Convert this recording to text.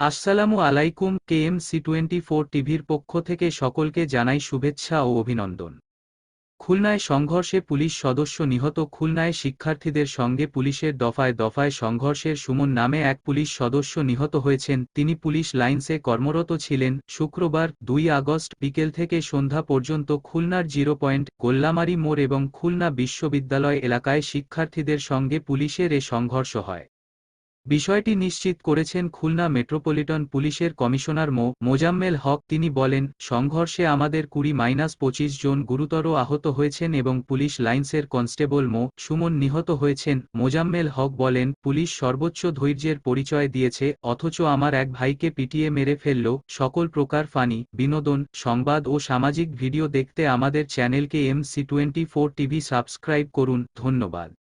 আসসালামু আলাইকুম, KMC twenty four টিভির পক্ষ থেকে সকলকে জানাই শুভেচ্ছা ও অভিনন্দন। খুলনায় সংঘর্ষে পুলিশ সদস্য নিহত খুলনায় শিক্ষার্থীদের সঙ্গে পুলিশের দফায় দফায় সংঘর্ষের সুমন নামে এক পুলিশ সদস্য নিহত হয়েছেন। তিনি পুলিশ লাইন্সে কর্মরত ছিলেন। শুক্রবার, দুই আগস্ট বিকেল থেকে সন্ধ্যা পর্যন্ত খুলনার জিরো পয়েন্ট, গোল্লামারি মোড় এবং খুলনা বিশ্ববিদ্যালয় এলাকায় শিক্ষার্থীদের সঙ্গে পুলিশের এ সংঘর্ষ হয়। বিষয়টি নিশ্চিত করেছেন খুলনা মেট্রোপলিটন পুলিশের কমিশনার মো. মোজাম্মেল হক। তিনি বলেন, সংঘর্ষে আমাদের কুড়ি মাইনাস পঁচিশ জন গুরুতর আহত হয়েছেন এবং পুলিশ লাইন্সের কনস্টেবল মো. সুমন নিহত হয়েছেন। মোজাম্মেল হক বলেন, পুলিশ সর্বোচ্চ ধৈর্যের পরিচয় দিয়েছে, অথচ আমার এক ভাইকে পিটিয়ে মেরে ফেলল। সকল প্রকার ফানি, বিনোদন, সংবাদ ও সামাজিক ভিডিও দেখতে আমাদের চ্যানেলকে MC twenty four TV subscribe করুন। ধন্যবাদ।